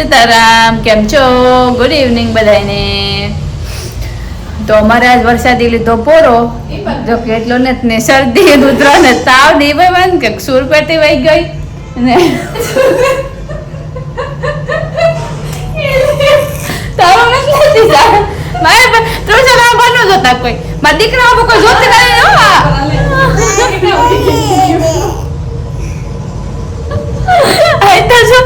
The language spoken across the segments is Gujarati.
સીતારામ કેમ છો? ગુડ ઇવનિંગ બધાને તો અમારે આજ વરસાદી લીધો પોરો. જો કે એટલો ને ને શરદી ને ને તાવ નહીં ભાઈ કે સુર પેટી વહી ગઈ. ને તાવ નથી. મારે ત્રણ જણા બનો જોતા કોઈ. મારા દીકરા કોઈ જોતી નહીં હો આ. આઈ તો જો.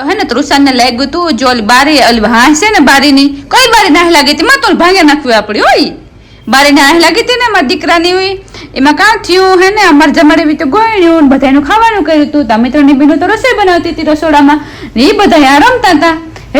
તો હે ને તૃષાને લાગ્યું તું, જો ઓલી બારી, ઓલી હાંસે ને બારીની, કઈ બારી નાહ લાગી હતી? માં તો ભાંગે નાખવી આપડી હોય બારી નાહ લાગી હતી ને મારા દીકરાની હોય એમાં કાં થયું હે ને, અમારે જમાડે બી તો ગોળ્યું ને બધાનું ખાવાનું કર્યું હતું. તમે ત્રણની બેનો તો રસોઈ બનાવતી હતી રસોડામાં. ને એ બધા આ રમતા હતા.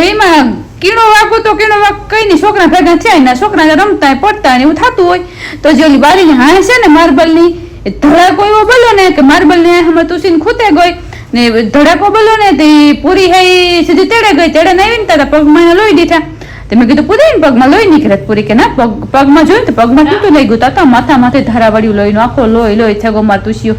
એમાં કીણો વાગું તો કીણો વાગ કઈ નહીં છોકરા ભેગા થયા એના છોકરા રમતા પડતા ને એવું થતું હોય. તો જે ઓલી બારીની હાંસ છે ને માર્બલની ધડાકો એવો બોલો ને કે માર્બલ ને હમણાં તુસીને ખૂતે ગઈ ને ધડાકો બોલો ને તે પૂરી હે સીધી તેડે ગઈ તેડે નહીં આવીને તારા પગમાં લોહી દીધા. તે મેં કીધું પૂરી પગમાં લોહી નીકળે પૂરી કે ના? પગ પગમાં જોયું તો પગમાં તૂટું લઈ ગયું. માથા માથે ધારા વાળ્યું લોહીનું આખો લોહી લોહી માર તુસ્યું.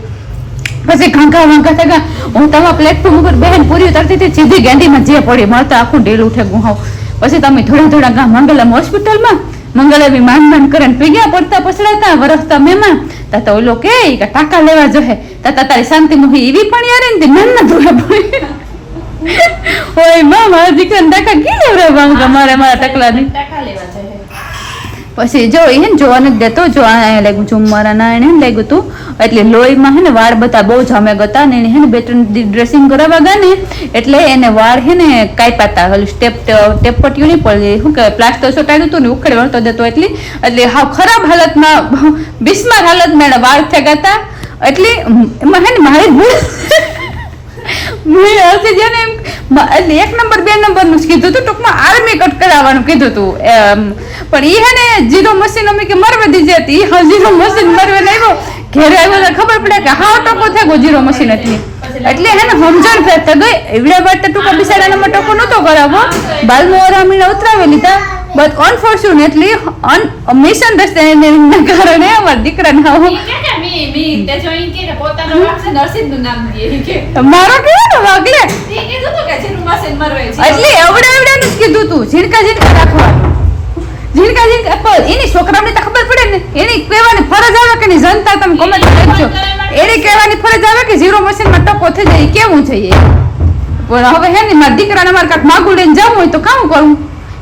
પછી ઘાંઘા વાંઘા થયા. હું તમારા પ્લેટફોર્મ ઉપર બહેન પૂરી ઉતરતી હતી સીધી ગેંડીમાં જે પડી મળતા આખું ઢીલું ઉઠે ગુહાવ. પછી તમે થોડા થોડા ગામ મંગલમ હોસ્પિટલમાં મંગલમી માંડ માંડ કરીને પી ગયા પડતા પછડાતા વરસતા મેમાં. તા તો ઓલો કે ટાંકા લેવા જોહે. તા તા તારી શાંતિ મોહી એવી પણ યાર ને તે નન ન ધોયા પડી ઓયમાં મારા દીકરાને ડાકા કી લેવડાવવા આમ તમારે મારા ટકલાની પછી જો એ હે જોવા નથી દેતો. જો આ લાગ્યું મારા ના એને લાગ્યું તું. એટલે લોહીમાં હે ને વાળ બધા બહુ જામે ગતા ને એને હે ને બે ત્રણ ડ્રેસિંગ કરાવવા ગયા ને એટલે એને વાળ હે ને કાપ્યા હતા ઓલું સ્ટેપ ટેપ પટ્યું નહીં પડે. શું કહેવાય? પ્લાસ્ટર ચોટાડ્યું હતું ને ઉખડે વળતો દેતો એટલે. એટલે હાવ ખરાબ હાલતમાં બિસ્માર હાલતમાં એના વાળ થયા હતા એટલે હે ને મારે ભૂલ મેં હશે જેને એમ એટલે એક નંબર, બે નંબરનું જ કીધું હતું, ટૂંકમાં આર્મી કટ કરાવવાનું કીધું હતું. પણ એ હે ને જીરો મશીન અમે કે મરવા દીધી હતી હા જીરો મશીન મરવા આવ્યો ઘેરે આવ્યો તો ખબર પડે કે હા ટકો થઈ ગયો જીરો મશીન હતી. એટલે હે ને સમજણ થઈ ગઈ. એવડે વાત ટૂંકા બિસાડાના ટકો નહોતો કરાવો બાલમો રામીને ઉતરાવી લીધા. બટ અનફોર્ચ્યુનેટલી મિશન ના કારણે અમારા દીકરાને આવું મારો કેવો ને વાગલે એટલે એવડે એવડે જ કીધું તું ઝીણકા ઝીણકા રાખવાનું. ઝીણકા ઝીણકા એની છોકરાઓને તો ખબર પડે ને એની કહેવાની ફરજ આવે કે જનતા તમે કોમેન્ટ કરજો એની કહેવાની ફરજ આવે કે ઝીરો મશીનમાં ટકો થઈ જાય કેવું છે એ? પણ હવે હે ને મારા દીકરાને મારે કાંઈક માગું લઈને જવું હોય તો કામ કરું?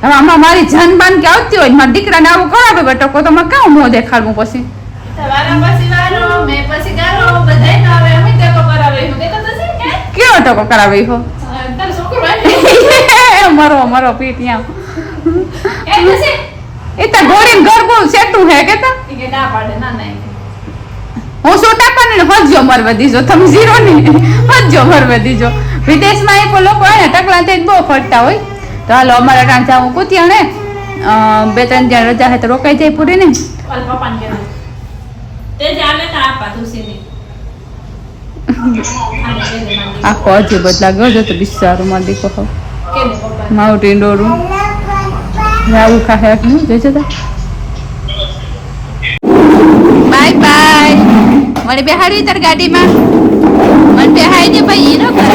હવે આમાં મારી જાનબાન કે આવતી હોય ને મારા દીકરાને આવું કરાવે બે ટકો તો મારે કામ મોં દેખાડવું પછી? કેવો ટકો કરાવે હો? મરો મરો પી ત્યાં. એ તો ગોળીને ઘર બહુ સેટું હે કે તા? હું સોટા પણ હજો મરવા દીજો તમે ઝીરો ને હજો મરવા દીજો. વિદેશમાં એક લોકો હોય ને ટકલા તે બહુ ફરતા હોય. તો હાલો અમારા ટાણ હું કૂતી અ, બે ત્રણ જણ રજા હે તો રોકાઈ જાય પૂરી ને આખો હજી બદલા ગયો તો બિસ્સારું માં દીકો માઉન્ટ ઇન્ડોરું રાવું ખાહે આટલું જોઈ જતા. Bye bye. મને બેહાડવી તાર ગાડીમાં? મને બેહાડી દે ભાઈ એનો કરે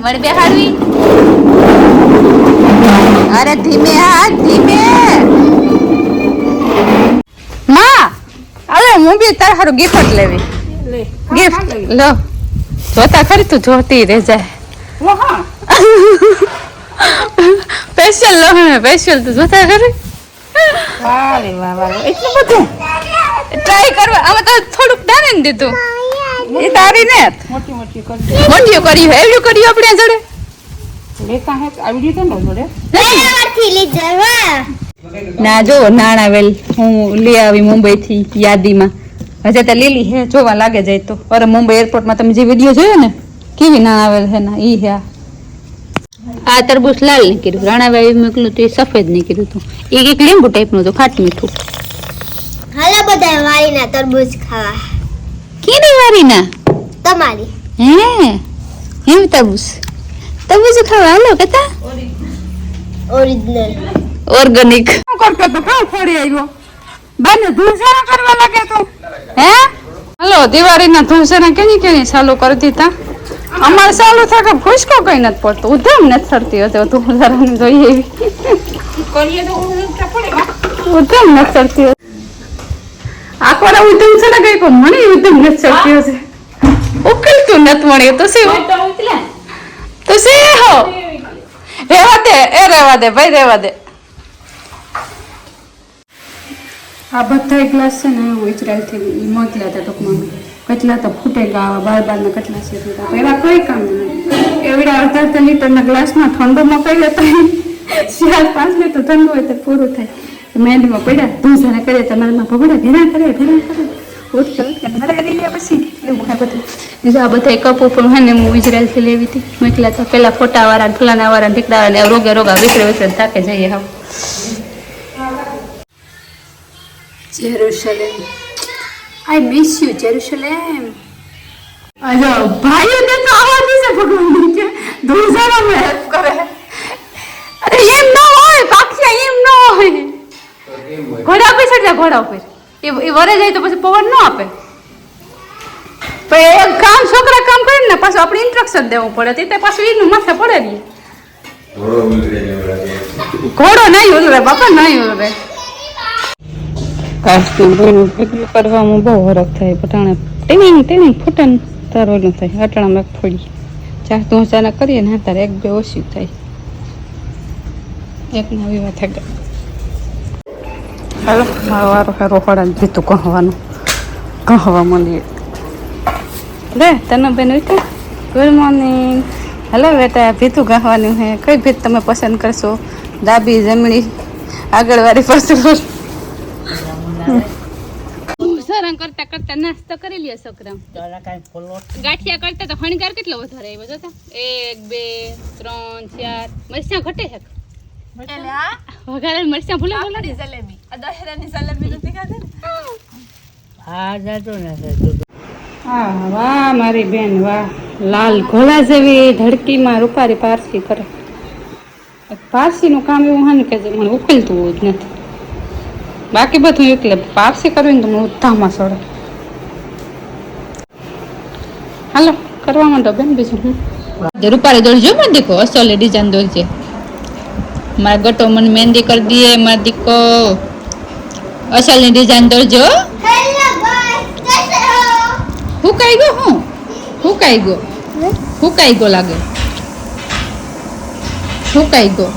મને બેહાડવી. અરે ધીમે હા ધીમે. માં અરે હું બી તાર હારું ગિફ્ટ લેવી. ગિફ્ટ લો. જોતા ખરી તું જોતી રહે જાય. સ્પેશિયલ લો હે સ્પેશિયલ તું જોતા ખરી. એટલું બધું? ટ્રાય કરવા આમાં તો થોડુંક દાને દીધું. એ તારી ને. મોટીઓ કર્યું એવડું કર્યું આપણે જોડે. ના જો નાણા વેલ હું. લઈ આવી મુંબઈ થી યાદીમાં. હજે તો લીલી હે જોવા લાગે જાય તો. અરે મુંબઈ એરપોર્ટમાં તમે જે વીડિયો જોયો ને કેવી નાણા વેલ હે ના ઈ હે આ. તરબૂચ લાલ નીકળ્યું રાણાભાઈ મોકલું તો એ સફેદ નીકળ્યું હતું એ એક લીંબુ ટાઈપનું હતું ખાટ મીઠું. હાલો બધા વાળીના તરબૂચ ખાવા. કેની વારીના તમારી. હે એમ તરબૂચ. તરબૂચ ખાવા હાલો કતા? ઓરિજિનલ ઓર્ગેનિક કરતો તો કાં ફરી આવ્યો? બાને ધૂસણા કરવા લાગે તો. હે? હાલો દિવાળીના ધૂસણા કેની કેની ચાલુ કરી દીધા? અમારે ચાલુ થાય કે ફૂસકો કઈ નથી પડતો. ઉધમ નથી થતી હતી તું જરા જોઈએ એવી. ઉધમ નથી સરતી આખો ઉધમ છે ને કઈ મને ઉધમ નથી થતી હશે ઉકેલતું નથી મળ્યું તો શું? તો શું હો રેવા દે, એ રેવા દે આ બધા ગ્લાસ છે ને હું ઇઝરાયલથી મોકલ્યા હતા ટૂંકમાં. કેટલા તો ફૂટે ગાવા બાર બારના કેટલા છે એવા કોઈ કામ નહીં એવડા અડધા અડધા લીટરના ગ્લાસમાં ઠંડો મકાઈ લેતા ચાર પાંચ લીટર ઠંડુ હોય તો પૂરું થાય. મહેંદીમાં પડ્યા ધૂસાને કરે તમારામાં ભગડા ભેરા કરે ભેરા કરે આ બધા કપો પણ હે ને હું ઇઝરાયલથી લેવી હતી. મોકલ્યા હતા પેલા ફોટાવાળા ફલાના વાળા ઢીકડાવાળા રોગે રોગા વિકરે વિકરે થાકે જઈએ હા Jerusalem I miss you Jerusalem અજો ભાઈઓ ને તો આવા દિવસે ભગવાન કે હેલ્પ કરે. અરે એમ ન હોય પાખિયા એમ ન હોય. ઘોડા ઉપર ચડજા ઘોડા ઉપર. એ એ વરે જાય તો પછી પવન ન આપે. પણ એક કામ છોકરા કામ કરે ને પાછું આપણે ઇન્સ્ટ્રક્શન દેવું પડે. તે પાછું એનું માથે પડે નહીં. ઘોડો નહીં ઉલરે બાપા નહીં ઉલરે. કાસ્ટિંગ કોઈનું કરવામાં બહુ હરખ થાય. પટાણે ફૂટન તાર ઓલું થાય. અટાણામાં એક થોડી ચાર તો ચાના કરીએ ને તારે એક બે ઓછી થાય. એક નવી વાત થાય હાલો મારો વારો હારો ફળા જીતું કહવાનું કહવા માંડીએ લે તને બેન વિકા ગુડ મોર્નિંગ હલો બેટા ભીતું ગાવાનું હે કઈ ભીત તમે પસંદ કરશો ડાબી જમણી આગળવાળી પાછળ સરંગ કરતા કરતા નાસ્તો કરી લ્યો છોકરા ગાંઠિયા કરતા તો હણગાર કેટલો વધારે આવ્યો જોતા એક બે ત્રણ ચાર મરચાં ઘટે છે વઘારે મરચાં ભૂલા ભૂલા વાહ, મારી બેન, વાહ. લાલ ઘોડા જેવી ધડકીમાં રૂપારી પારસી કરે. પારસીનું કામ એવું હોય ને કે મને ઉકેલતું જ નથી. બાકી બધું એકલે પારસી કરવી ને તો મને ઉત્તામાં સડે. હાલો, કરવા માંડો બેન બીજું હું રૂપારી દોડજો મને દીકો અસલ ડિઝાઇન દોડજે મારા ગટો મને મહેંદી કરી દઈએ મારા દીકો અસલની ડિઝાઇન દોરજો હુકાઈ ગયો હું? હુકાઈ ગયો હુકાઈ ગયો લાગે? હુકાઈ ગયો